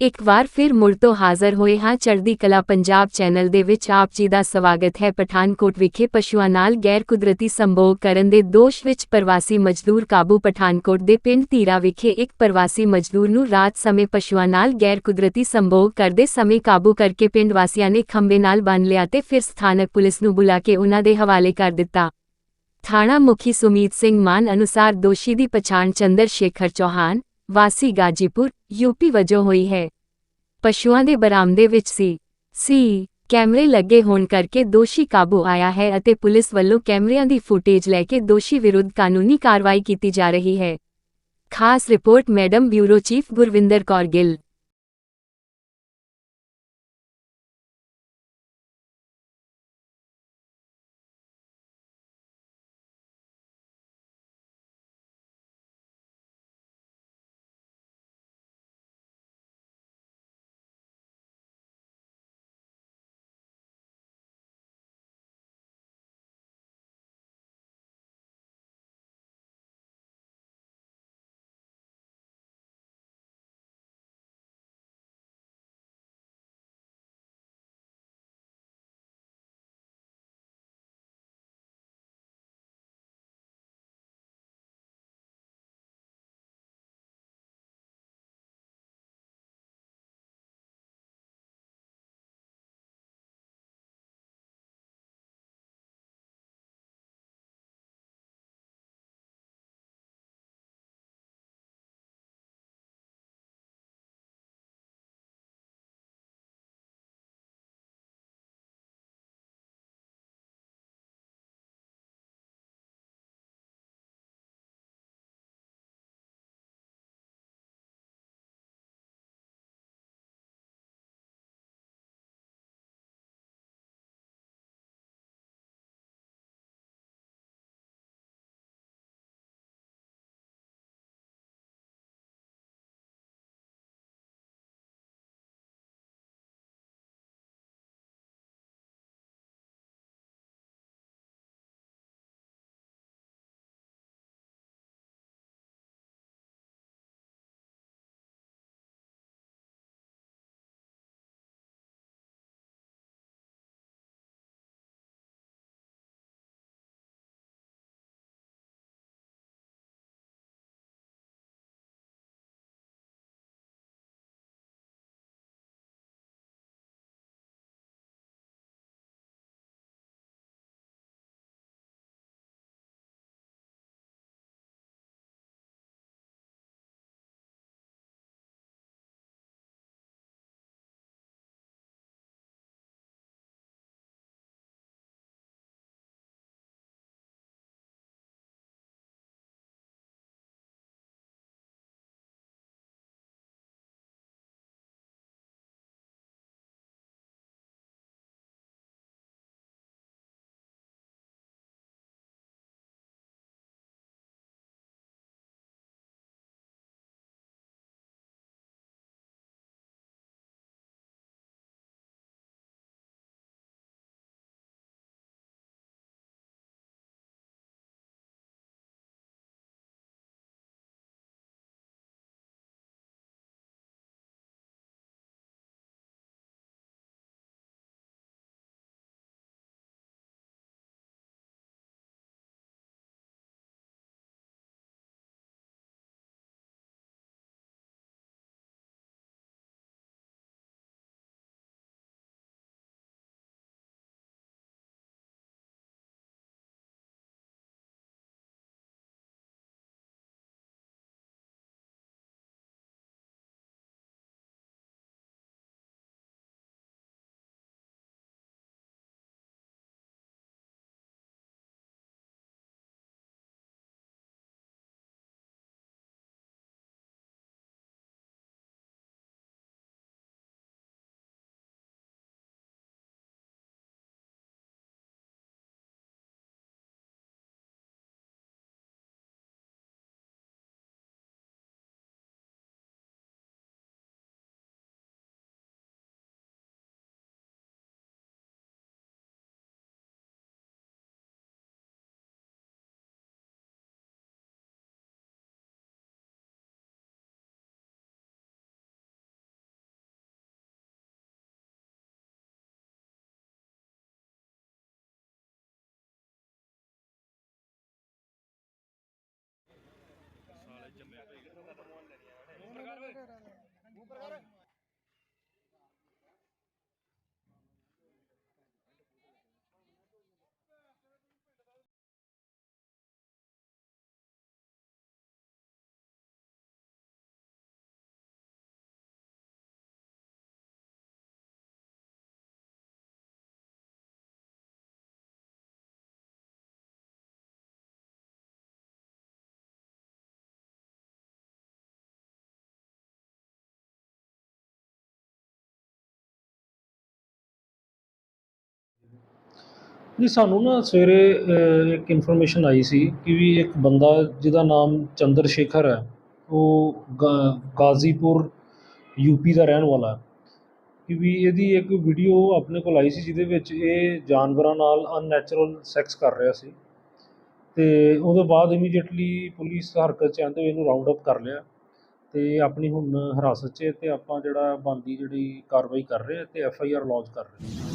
ਇੱਕ ਵਾਰ ਫਿਰ ਮੁੜ ਤੋਂ ਹਾਜ਼ਰ ਹੋਏ ਹਾਂ ਚੜ੍ਹਦੀ ਕਲਾ ਪੰਜਾਬ ਚੈਨਲ ਦੇ ਵਿੱਚ ਆਪ ਜੀ ਦਾ ਸਵਾਗਤ ਹੈ ਪਠਾਨਕੋਟ ਵਿਖੇ ਪਸ਼ੂਆਂ ਨਾਲ ਗੈਰ ਕੁਦਰਤੀ ਸੰਭੋਗ ਕਰਨ ਦੇ ਦੋਸ਼ ਵਿੱਚ ਪ੍ਰਵਾਸੀ ਮਜ਼ਦੂਰ ਕਾਬੂ ਪਠਾਨਕੋਟ ਦੇ ਪਿੰਡ ਧੀਰਾ ਵਿਖੇ ਇੱਕ ਪ੍ਰਵਾਸੀ ਮਜ਼ਦੂਰ ਨੂੰ ਰਾਤ ਸਮੇਂ ਪਸ਼ੂਆਂ ਨਾਲ ਗੈਰ ਕੁਦਰਤੀ ਸੰਭੋਗ ਕਰਦੇ ਸਮੇਂ ਕਾਬੂ ਕਰਕੇ ਪਿੰਡ ਵਾਸੀਆਂ ਨੇ ਖੰਬੇ ਨਾਲ ਬੰਨ੍ਹ ਲਿਆ ਤੇ ਫਿਰ ਸਥਾਨਕ ਪੁਲਿਸ ਨੂੰ ਬੁਲਾ ਕੇ ਉਨ੍ਹਾਂ ਦੇ ਹਵਾਲੇ ਕਰ ਦਿੱਤਾ। ਥਾਣਾ ਮੁਖੀ ਸੁਮੀਤ ਸਿੰਘ ਮਾਨ ਅਨੁਸਾਰ ਦੋਸ਼ੀ ਦੀ ਪਛਾਣ ਚੰਦਰ ਸ਼ੇਖਰ ਚੌਹਾਨ ਵਾਸੀ ਗਾਜੀਪੁਰ ਯੂਪੀ ਵਜੋਂ ਹੋਈ ਹੈ। ਪਸ਼ੂਆਂ ਦੇ ਬਰਾਮਦੇ ਵਿੱਚ ਸੀ। ਸੀ, ਕੈਮਰੇ ਲੱਗੇ ਹੋਣ ਕਰਕੇ ਦੋਸ਼ੀ ਕਾਬੂ ਆਇਆ ਹੈ ਅਤੇ ਪੁਲਿਸ ਵੱਲੋਂ ਕੈਮਰਿਆਂ ਦੀ ਫੁਟੇਜ ਲੈ ਕੇ ਦੋਸ਼ੀ ਵਿਰੁੱਧ ਕਾਨੂੰਨੀ ਕਾਰਵਾਈ ਕੀਤੀ ਜਾ ਰਹੀ ਹੈ। ਖਾਸ report madam bureau chief Gurvinder Kaur Gill. ਜੀ ਸਾਨੂੰ ਨਾ ਸਵੇਰੇ ਅ, ਇੱਕ ਇਨਫੋਰਮੇਸ਼ਨ ਆਈ ਸੀ ਕਿ ਵੀ ਇੱਕ ਬੰਦਾ ਜਿਹਦਾ ਨਾਮ ਚੰਦਰ ਸ਼ੇਖਰ ਹੈ ਉਹ ਗਾ- ਗਾਜ਼ੀਪੁਰ ਯੂਪੀ ਦਾ ਰਹਿਣ ਵਾਲਾ ਹੈ। ਕਿ ਵੀ ਇਹਦੀ ਇੱਕ ਵੀਡੀਓ ਆਪਣੇ ਕੋਲ ਆਈ ਸੀ ਜਿਹਦੇ ਵਿੱਚ ਇਹ ਜਾਨਵਰਾਂ ਨਾਲ ਅਨਨੈਚੁਰਲ ਸੈਕਸ ਕਰ ਰਿਹਾ ਸੀ। ਤੇ ਉਹਦੇ ਬਾਅਦ ਇਮੀਡੀਏਟਲੀ ਪੁਲਿਸ ਹਰਕਤ 'ਚ ਆਉਂਦੇ ਹੋਏ ਇਹਨੂੰ ਰਾਉਂਡ ਅਪ ਕਰ ਲਿਆ। ਤੇ ਆਪਣੀ ਹੁਣ ਹਿਰਾਸਤ 'ਚ ਹੈ ਤੇ ਆਪਾਂ ਜਿਹੜਾ ਬਣਦੀ ਜਿਹੜੀ ਕਾਰਵਾਈ ਕਰ ਰਹੇ ਹਾਂ ਤੇ ਐਫ ਆਈ ਆਰ ਲੌਂਚ ਕਰ ਰਹੇ ਹਾਂ।